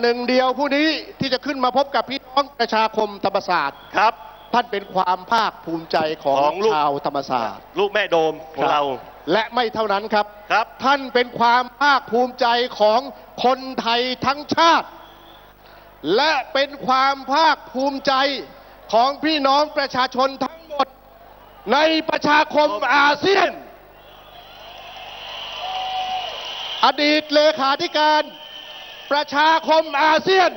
หนึ่งเดียวผู้นี้ที่จะขึ้นมาพบกับพี่น้องประชาคมธรรมศาสตร์ครับ ท่านเป็นความภาคภูมิใจของของลูก ชาวธรรมศาสตร์ ลูกแม่โดมของเรา และไม่เท่านั้นครับ ครับ ท่านเป็นความภาคภูมิใจของคนไทยทั้งชาติ และเป็นความภาคภูมิใจของพี่น้องประชาชนทั้งหมด ในประชาคมอาเซียน อดีตเลขาธิการ ประชาคมอาเซียน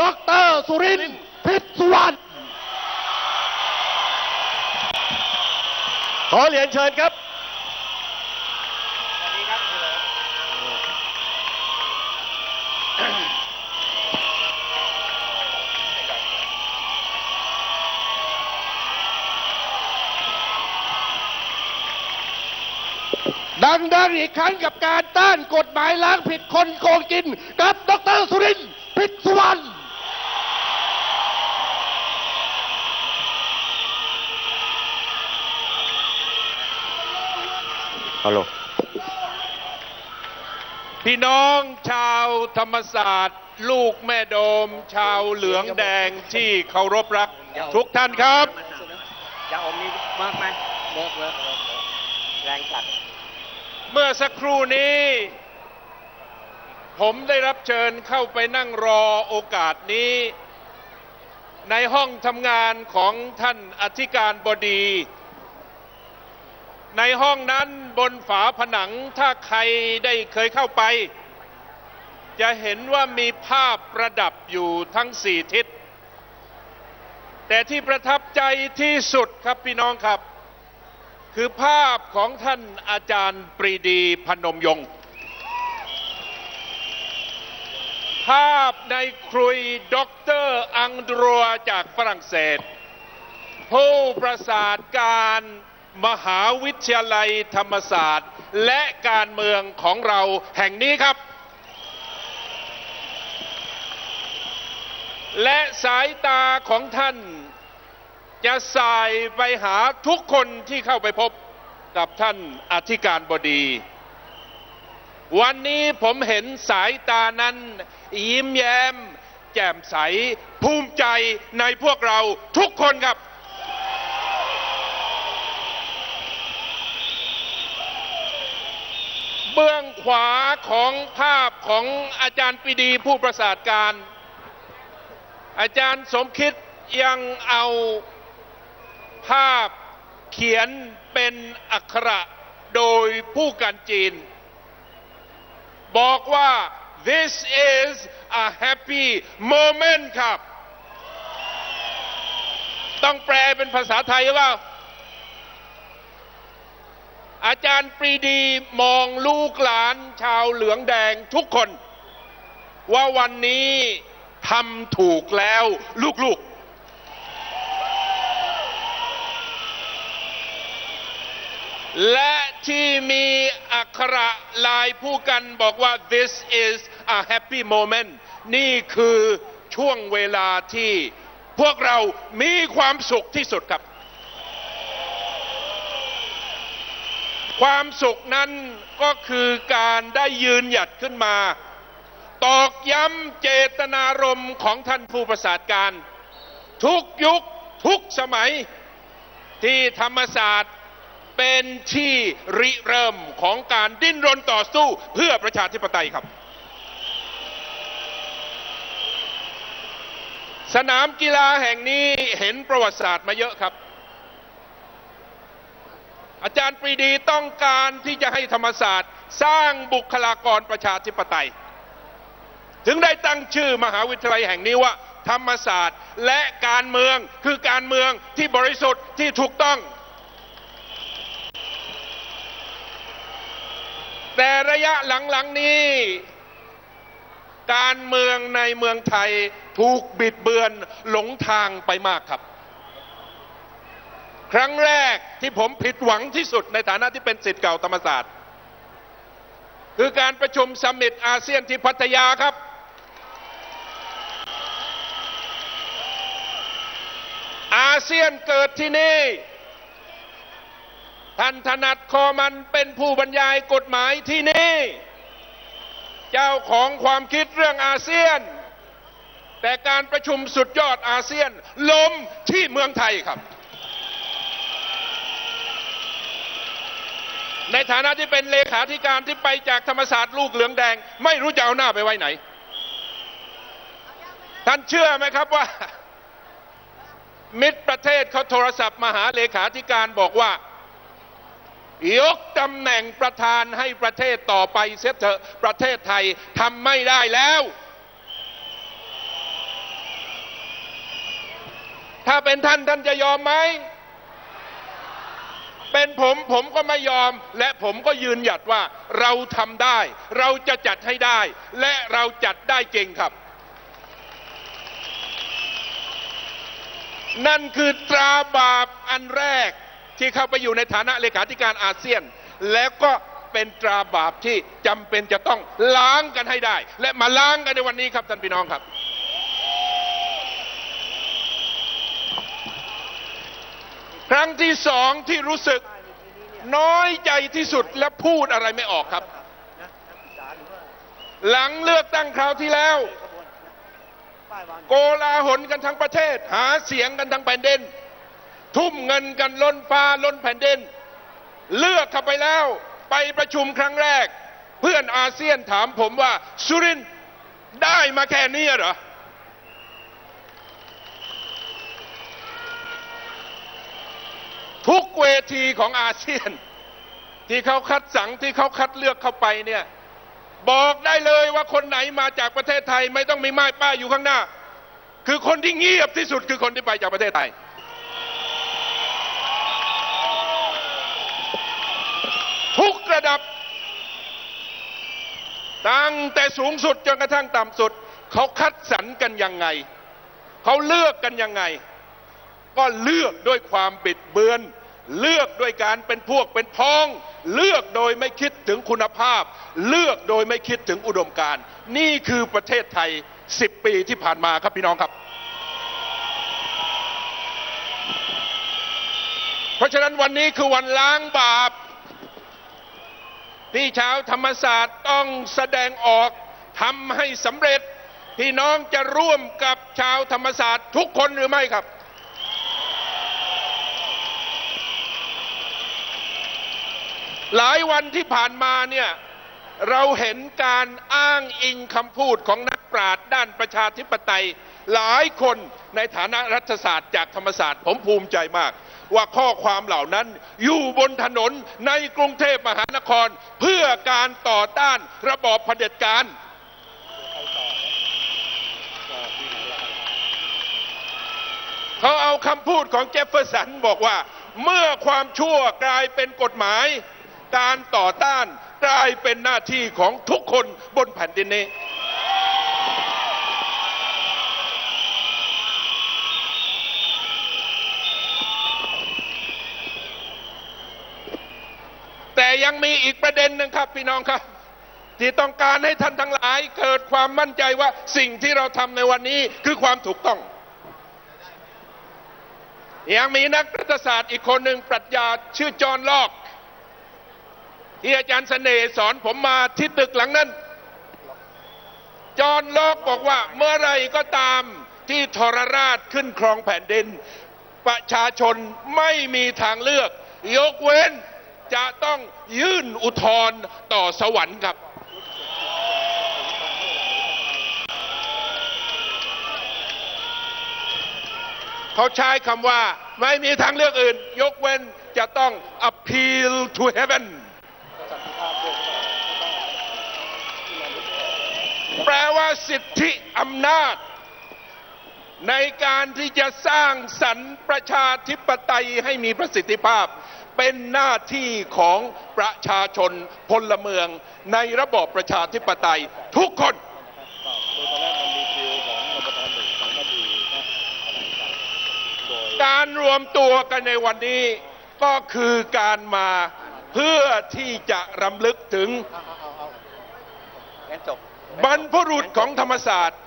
ดรสุรินทร์พิษสุวรรณขอเหรียญเชิญครับ ดังๆอีกครั้งกับการต้านกฎหมายล้างผิดคนโกงกิน กับดรสุรินทร์พิษสุวรรณฮัลโหลพี่น้องชาวธรรมศาสตร์ ลูกแม่โดม ชาวเหลืองแดงที่เคารพรัก ทุกท่านครับ ยาอมนี่มากไหมเลิกเลิกเลิกเลิกแรงจัด เมื่อสักครู่นี้ ผมได้รับเชิญเข้าไปนั่งรอโอกาสนี้ ในห้องทำงานของท่านอธิการบดี ในห้องนั้นบนฝาผนังถ้าใครได้เคยเข้าไป จะเห็นว่ามีภาพประดับอยู่ทั้งสี่ทิศ แต่ที่ประทับใจที่สุดครับพี่น้องครับ คือภาพของท่านอาจารย์ปรีดีพนมยงค์ภาพในครุยด็อกเตอร์อังดรัวจากฝรั่งเศส ผู้ประสาทการมหาวิทยาลัยธรรมศาสตร์ และการเมืองของเราแห่งนี้ครับ และสายตาของท่าน จะสายไปหาทุกคนที่เข้าไปพบกับท่านอธิการบดี วันนี้ผมเห็นสายตานั้น ยิ้มแย้ม แจ่มใส ภูมิใจในพวกเราทุกคนครับ เบื้องขวาของภาพของอาจารย์ปีดีผู้ประสาทการ อาจารย์สมคิดยังเอา ภาพเขียนเป็นอักขระโดยผู้กันจีน บอกว่า this is a happy moment ครับ ต้องแปลเป็นภาษาไทยว่า อาจารย์ปรีดีมองลูกหลานชาวเหลืองแดงทุกคน ว่าวันนี้ทำถูกแล้วลูกๆ และที่มีอักขระลายผู้กันบอกว่า this is a happy moment นี่คือช่วงเวลาที่พวกเรามีความสุขที่สุดครับ ความสุขนั้นก็คือการได้ยืนหยัดขึ้นมา ตอกย้ำเจตนารมณ์ของท่านผู้ประสาทการ ทุกยุคทุกสมัยที่ธรรมศาสตร์ เป็นที่ริเริ่มของการดิ้นรนต่อสู้เพื่อประชาธิปไตยครับ สนามกีฬาแห่งนี้เห็นประวัติศาสตร์มาเยอะครับ อาจารย์ปรีดีต้องการที่จะให้ธรรมศาสตร์ สร้างบุคลากรประชาธิปไตย ถึงได้ตั้งชื่อมหาวิทยาลัยแห่งนี้ว่าธรรมศาสตร์และการเมืองคือการเมืองที่บริสุทธิ์ที่ถูกต้อง แต่ระยะหลังๆนี้ การเมืองในเมืองไทยถูกบิดเบือนหลงทางไปมากครับ ครั้งแรกที่ผมผิดหวังที่สุดในฐานะที่เป็นสิทธิ์เก่าธรรมศาสตร์ คือการประชุมสมมิตอาเซียนที่พัทยาครับอาเซียนเกิดที่นี่ ท่านถนัดคอมันเป็นผู้บรรยายกฎหมายที่นี่ เจ้าของความคิดเรื่องอาเซียน แต่การประชุมสุดยอดอาเซียนล้มที่เมืองไทยครับ ในฐานะที่เป็นเลขาธิการที่ไปจากธรรมศาสตร์ลูกเหลืองแดง ไม่รู้จะเอาหน้าไปไว้ไหน ท่านเชื่อไหมครับว่า มิตรประเทศเขาโทรศัพท์มาหาเลขาธิการบอกว่า ยกตำแหน่งประธานให้ประเทศต่อไปเสียเถอะประเทศไทยทำไม่ได้แล้ว ถ้าเป็นท่านท่านจะยอมไหม เป็นผมผมก็ไม่ยอม และผมก็ยืนหยัดว่าเราทำได้ เราจะจัดให้ได้ และเราจัดได้เก่งครับ นั่นคือตราบาปอันแรก ที่เข้าไปอยู่ในฐานะเลขาธิการอาเซียน แล้วก็เป็นตราบาปที่จำเป็นจะต้องล้างกันให้ได้ และมาล้างกันในวันนี้ครับท่านพี่น้องครับ ครั้งที่สองที่รู้สึกน้อยใจที่สุดและพูดอะไรไม่ออกครับ หลังเลือกตั้งคราวที่แล้ว โกลาหลกันทั้งประเทศ หาเสียงกันทั้งแผ่นดิน ทุ่มเงินกันล้นฟ้าล้นแผ่นดิน เลือกเข้าไปแล้วไปประชุมครั้งแรก เพื่อนอาเซียนถามผมว่า สุรินได้มาแค่นี้เหรอ ทุกเวทีของอาเซียน ที่เขาคัดสังที่เขาคัดเลือกเข้าไปเนี่ยบอกได้เลยว่าคนไหนมาจากประเทศไทยไม่ต้องมีไม้ป้ายอยู่ข้างหน้า คือคนที่เงียบที่สุดคือคนที่ไปจากประเทศไทย ทุก ระดับ ตั้งแต่สูงสุดจนกระทั่งต่ำสุด เขาคัดสรรกันยังไง เขาเลือกกันยังไง ก็เลือกด้วยความบิดเบือน เลือกด้วยการเป็นพวกเป็นพ้อง เลือกโดยไม่คิดถึงคุณภาพ เลือกโดยไม่คิดถึงอุดมการณ์นี่คือประเทศไทย 10 ปีที่ผ่านมาครับพี่น้องครับเพราะฉะนั้นวันนี้คือวันล้างบาป ที่ชาวธรรมศาสตร์ต้องแสดงออกทำให้สำเร็จ พี่น้องจะร่วมกับชาวธรรมศาสตร์ทุกคนหรือไม่ครับ หลายวันที่ผ่านมาเนี่ยเราเห็นการอ้างอิงคำพูดของนักปราชญ์ด้านประชาธิปไตย หลายคนในฐานะรัฐศาสตร์จากธรรมศาสตร์ผมภูมิใจมาก ว่าข้อความเหล่านั้นอยู่บนถนนในกรุงเทพมหานคร พื่อการต่อต้านระบอบเผด็จการเขาเอาคำพูดของเจฟเฟอร์สันบอกว่า เมื่อความชั่วกลายเป็นกฎหมาย การต่อต้านกลายเป็นหน้าที่ของทุกคนบนแผ่นดินนี้ ยังมีอีกประเด็นหนึ่งครับพี่น้องครับ ที่ต้องการให้ท่านทั้งหลายเกิดความมั่นใจว่าสิ่งที่เราทำในวันนี้คือความถูกต้อง ยังมีนักรัฐศาสตร์อีกคนหนึ่งปรัชญาชื่อจอห์นลอกที่อาจารย์เสน่ห์สอนผมมาที่ตึกหลังนั้น จอห์นลอกบอกว่าเมื่อไรก็ตามที่ทรราชขึ้นครองแผ่นดิน ประชาชนไม่มีทางเลือก ยกเว้น จะต้องยื่นอุทธรณ์ต่อสวรรค์ครับ เขาใช้คำว่าไม่มีทางเลือกอื่น ยกเว้นจะต้อง appeal to heaven แปลว่าสิทธิอำนาจ ในการที่จะสร้างสรรค์ประชาธิปไตยให้มีประสิทธิภาพ เป็นหน้าที่ของประชาชนพลเมือง ในระบอบประชาธิปไตยทุกคนการรวมตัวกันในวันนี้ก็คือการมาเพื่อที่จะรำลึกถึงบรรพบุรุษของธรรมศาสตร์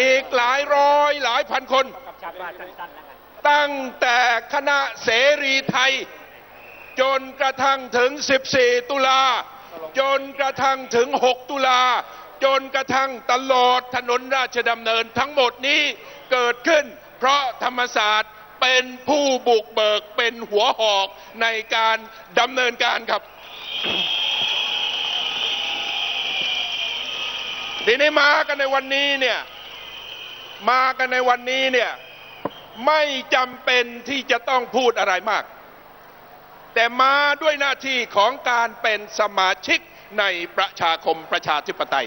อีกหลายร้อยหลายพันคน ตั้งแต่คณะเสรีไทย จนกระทั่งถึง 14 ตุลา จนกระทั่งถึง 6 ตุลา จนกระทั่งตลอดถนนราชดำเนินทั้งหมดนี้เกิดขึ้น เพราะธรรมศาสตร์เป็นผู้บุกเบิกเป็นหัวหอกในการดำเนินการครับ ทีนี้มากันในวันนี้เนี่ย มากันในวันนี้เนี่ย ไม่จำเป็นที่จะต้องพูดอะไรมาก แต่มาด้วยหน้าที่ของการเป็นสมาชิกในประชาคมประชาธิปไตย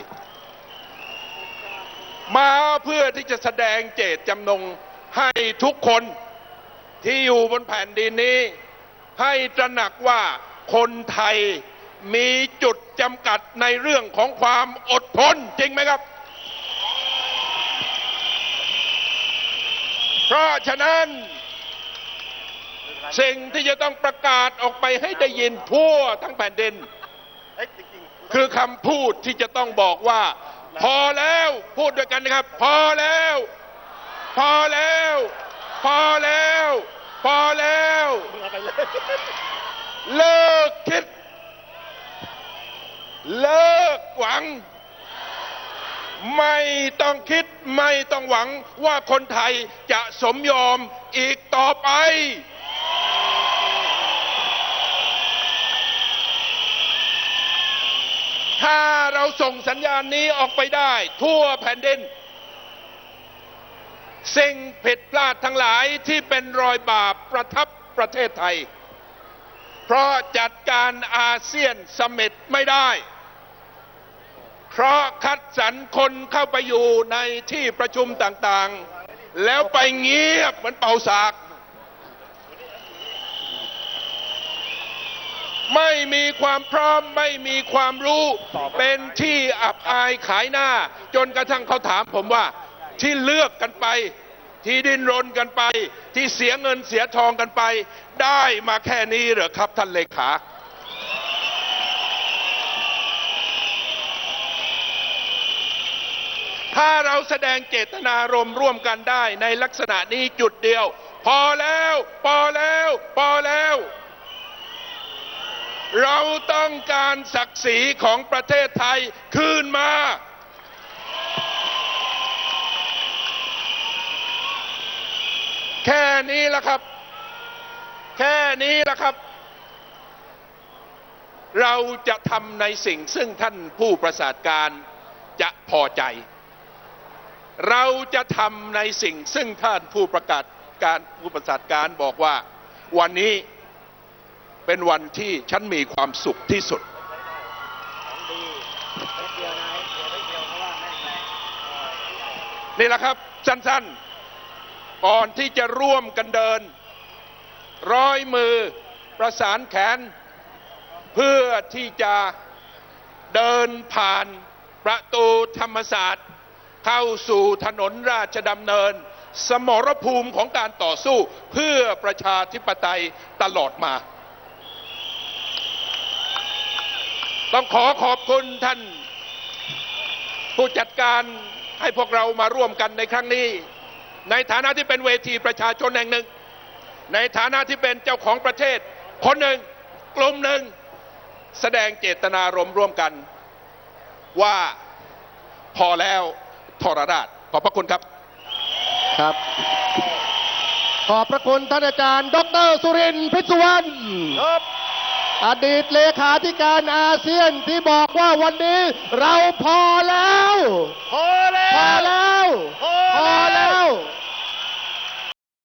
มาเพื่อที่จะแสดงเจตจำนงให้ทุกคนที่อยู่บนแผ่นดินนี้ ให้ตระหนักว่าคนไทยมีจุดจำกัดในเรื่องของความอดทนจริงไหมครับ เพราะฉะนั้น สิ่งที่จะต้องประกาศออกไปให้ได้ยินทั่วทั้งแผ่นดิน คือคำพูดที่จะต้องบอกว่า พอแล้วพูดด้วยกันนะครับ พอแล้ว พอแล้ว พอแล้ว พอแล้ว เลิกคิด เลิกหวัง ไม่ต้องคิดไม่ต้องหวังว่าคนไทยจะสมยอมอีกต่อไป ถ้าเราส่งสัญญาณนี้ออกไปได้ ทั่วแผ่นดิน สิ่งผิดพลาดทั้งหลายที่เป็นรอยบาปประทับประเทศไทย เพราะจัดการอาเซียนสมิตไม่ได้ เพราะคัดสรรคนเข้าไปอยู่ในที่ประชุมต่างๆ แล้วไปเงียบเหมือนเป่าสาก ไม่มีความพร้อมไม่มีความรู้ เป็นที่อับอายขายหน้า จนกระทั่งเขาถามผมว่าที่เลือกกันไป ที่ดินรนกันไป ที่เสียเงินเสียทองกันไป ได้มาแค่นี้เหรอครับท่านเลขาถ้าเราแสดงเจตนารมณ์ร่วมกันได้ในลักษณะนี้จุดเดียว พอแล้ว พอแล้ว พอแล้ว เราต้องการศักดิ์ศรีของประเทศไทยคืนมา แค่นี้ละครับ แค่นี้ละครับ เราจะทำในสิ่งซึ่งท่านผู้ประสาทการจะพอใจ เราจะทำในสิ่งซึ่งท่านผู้ประกาศการผู้ประสาทการบอกว่าวันนี้ เป็นวันที่ฉันมีความสุขที่สุด นี่แหละครับสั้นๆ ก่อนที่จะร่วมกันเดิน ร้อยมือประสานแขน เพื่อที่จะเดินผ่านประตูธรรมศาสตร์ เข้าสู่ถนนราชดำเนิน สมรภูมิของการต่อสู้เพื่อประชาธิปไตยตลอดมา ต้องขอขอบคุณท่าน ผู้จัดการให้พวกเรามาร่วมกันในครั้งนี้ ในฐานะที่เป็นเวทีประชาชนแห่งหนึ่ง ในฐานะที่เป็นเจ้าของประเทศ คนหนึ่งกลุ่มหนึ่ง แสดงเจตนารมณ์ร่วมกัน ว่าพอแล้วทรราชขอบพระคุณครับครับ ขอบพระคุณท่านอาจารย์ ดรสุรินทร์พิศวรรณ อดีตเลขาธิการอาเซียนที่บอกว่าวันนี้เราพอแล้ว พอแล้ว พอแล้ว